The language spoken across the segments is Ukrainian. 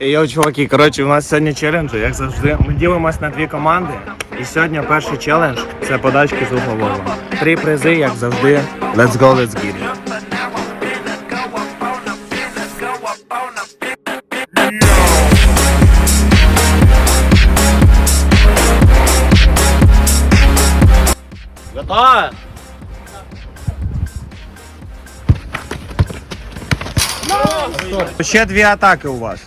Йо, чуваки, коротше, у нас сьогодні челенджі, як завжди. Ми ділимось на дві команди. І сьогодні перший челендж це подачки з углового. Три призи, як завжди. Let's go, let's get it. Готові? Ще дві атаки у вас.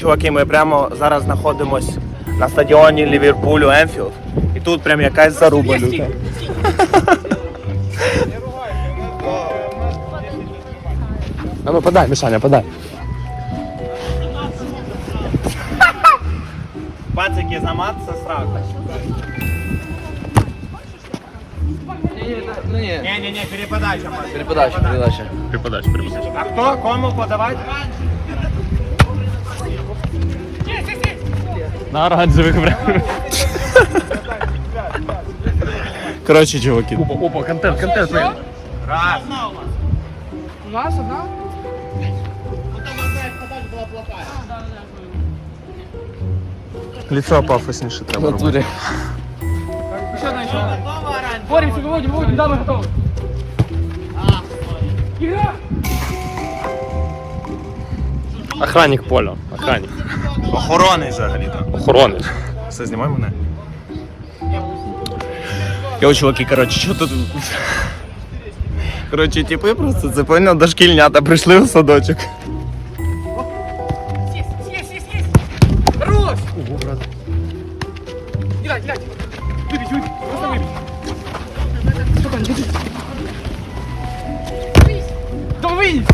Чуваки, ми прямо зараз знаходимось на стадіоні Ліверпулю Енфілд. І тут прям якась заруба люта. А ну подай, Мішаня, подай. Пацики, замат це срака. Не-не-не, переподача. Переподача, передача. Припадач, припадач. А хто кому подавати? На оранжевих прям. Коротше, чуваки. Опа, опа, контент, контент. Раз. У нас одна? Лицо пафосніше треба робити. Натурі. Еще одна, еще одна. Боремся, выводим, выводим, да, мы готовы. Игра! Охранник поля, охранник. Охорони взагалі-то. Охорони. Все, знімай мене. Йо, чуваки, коротше, що тут? Коротше, типи просто це поняв, дошкільнята прийшли у садочок. Съесть, съесть, съесть, съесть! Хорош! Кидай, кидай! Выбить, выбить, просто выбить! Что там, держи! Да выйди!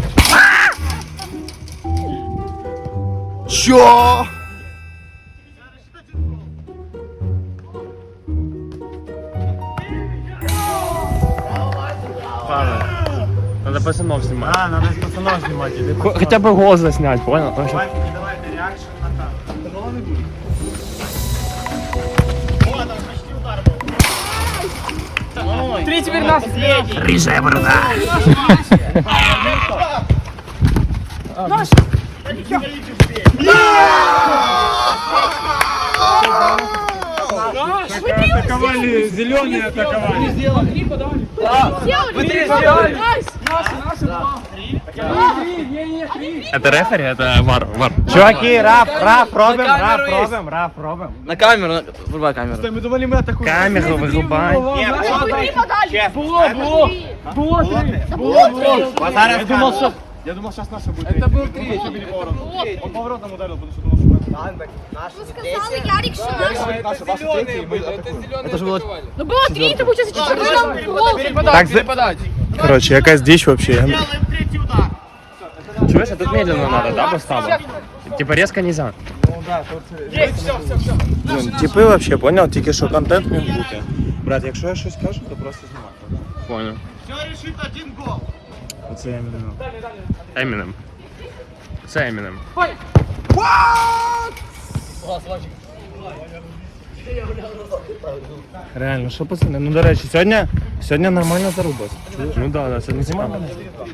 Чо? Надо пацанов снимать. А, надо з пацанов знімати. іди. Хо- Хотя бы голос заснять, понял? Потому что- Давайте, давайте реакшн на так. Три теперь нас! Ріже борода. Наш! Атаковали, зеленые атаковали. Три подали! Три подали! Найс! Наши, наши два! Три, не, не, три! Это рефери, это вар, вар. Чуваки, раф, раф, робим, На раф, камеру есть. робим, раф, робим. На камеру, на... врубай камеру. Камеру вырубай. Було, було! Було три! Було, було! Зараз думав, що... Это был три! Сказали, Ярик, что наш. Это же было... Ну было три, это получается четвертый гол. Так, за- Коротше, якась дичь вообще. Чуешь, а тут медленно надо, да, поставить? Типа резко нельзя. Есть, все, все, все! Блін, типи вообще, понял? Тільки що контент міг бути. Брат, якщо я щось кажу, то просто знімай. Понял. Оце я іменно. Эминем. Це Eminem. Ой! Реально, що пацани? Ну до речі, сьогодні, сьогодні нормально зарубас. Ну да, да, це не цікаво.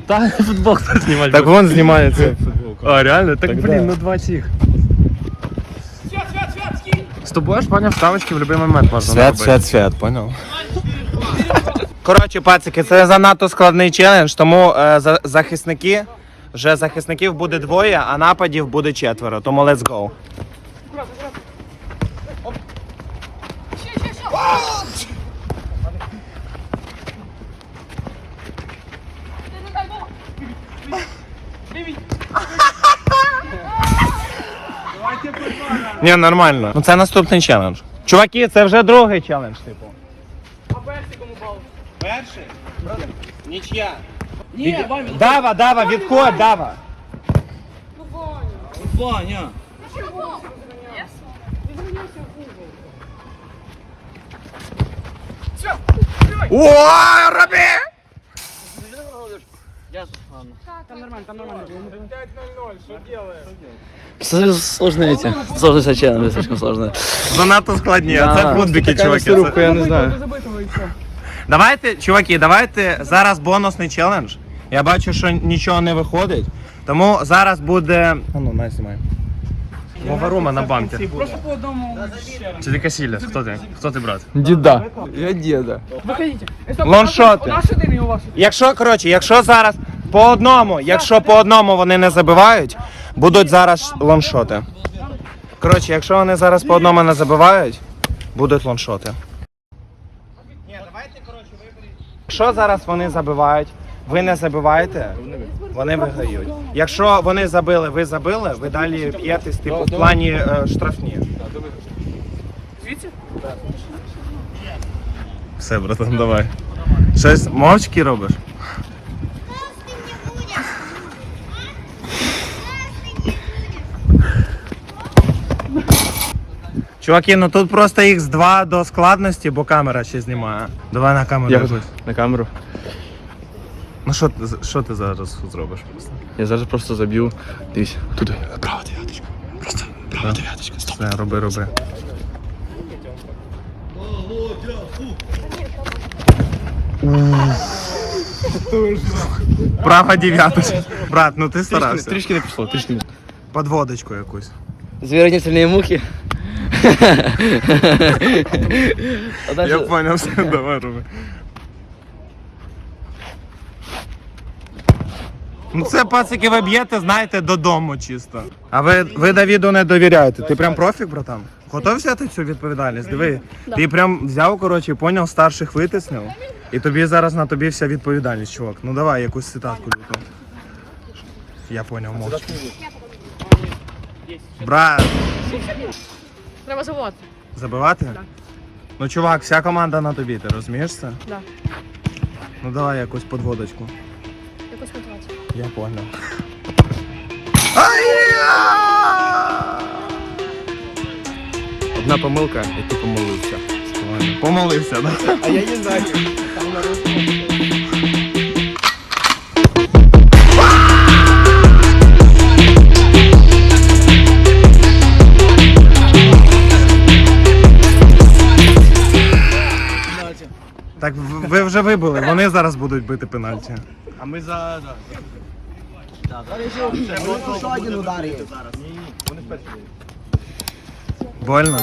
Та футбол хто знімати. Так буде. вон знімається футболка. А, реально? Так, Так блін, да. ну два цих. Свят, свят, свят, скинь! З тобою ж, поняв, ставочки в будь-який момент можна Свят, зробити. свят, свят, понял. Коротше, пацики, це занадто складний челендж, тому е, за- захисники, вже захисників буде двоє, а нападів буде четверо. Тому let's go. Ні, нормально. Ну це наступний челендж. Чуваки, це вже другий челендж, типу. Перший? Нічия. Ні, Ваня, Дава, дава, відходь, дава. ну Ваня! Ой, роби! Сложные эти. Сложные сочетания, слишком сложные. Занадто складні, а це Да. футбіки, чуваки. це- я не знаю. Давайте, чуваки, давайте зараз бонусний челендж. Я бачу, що нічого не виходить. Тому зараз буде. А ну, на, знімай. Мова на банки. Просто по одному ще раз. Чи ти Касіля? Хто ти? Хто ти, брат? Діда. Я діда. Виходите. Е, Лоншоти. У нас один і у вас один. Якщо, коротше, якщо зараз по одному, якщо по одному вони не забивають, будуть зараз лоншоти. Коротше, якщо вони зараз по одному не забивають, будуть лоншоти. Якщо зараз вони забивають, ви не забиваєте, вони виграють. Якщо вони забили, ви забили, ви далі п'єтесь типу в плані е, штрафні. Все, братан, давай. Щось мовчки робиш? Чуваки, ну тут просто їх з 2 до складності, бо камера ще знімає. Давай на камеру. Я якусь. на камеру. Ну що, ти- що ти зараз зробиш просто? Я зараз просто заб'ю. Дивись, туди. Права дев'яточка. Просто права дев'яточка. Стоп. Все, роби, роби. Права дев'яточка. Брат, ну ти старався. трішки не пішло, трішки не. Подводочку якусь. Зверь не мухи. Я понял, все, давай роби. Ну це пацики ви б'єте, знаєте, додому чисто. А ви, ви Давіду не довіряєте. Ти прям профік, братан? Готов взяти цю відповідальність? Диви, ти прям взяв, коротше, поняв, старших витиснив. І тобі зараз на тобі вся відповідальність, чувак. Ну давай якусь цитатку люту. Я поняв, мовчки. Брат, Треба завод. забивати? Ну, чувак, вся команда на тобі, ти розумієш це? Да. Ну давай якусь подводочку. Якусь мотивацію. Я понял. Одна помилка, і ти помилився. Помолився, да? А я не знаю. Так ви вже вибили, вони зараз будуть бити пенальті. А ми за. Больно?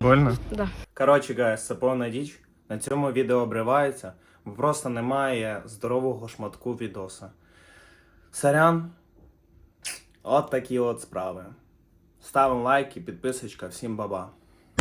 Больно? Да. Коротше, гайс, це повна діч. На цьому відео обривається, бо просто немає здорового шматку відоса. Сорян. От такі от справи. Ставимо лайки, підписочка, всім баба.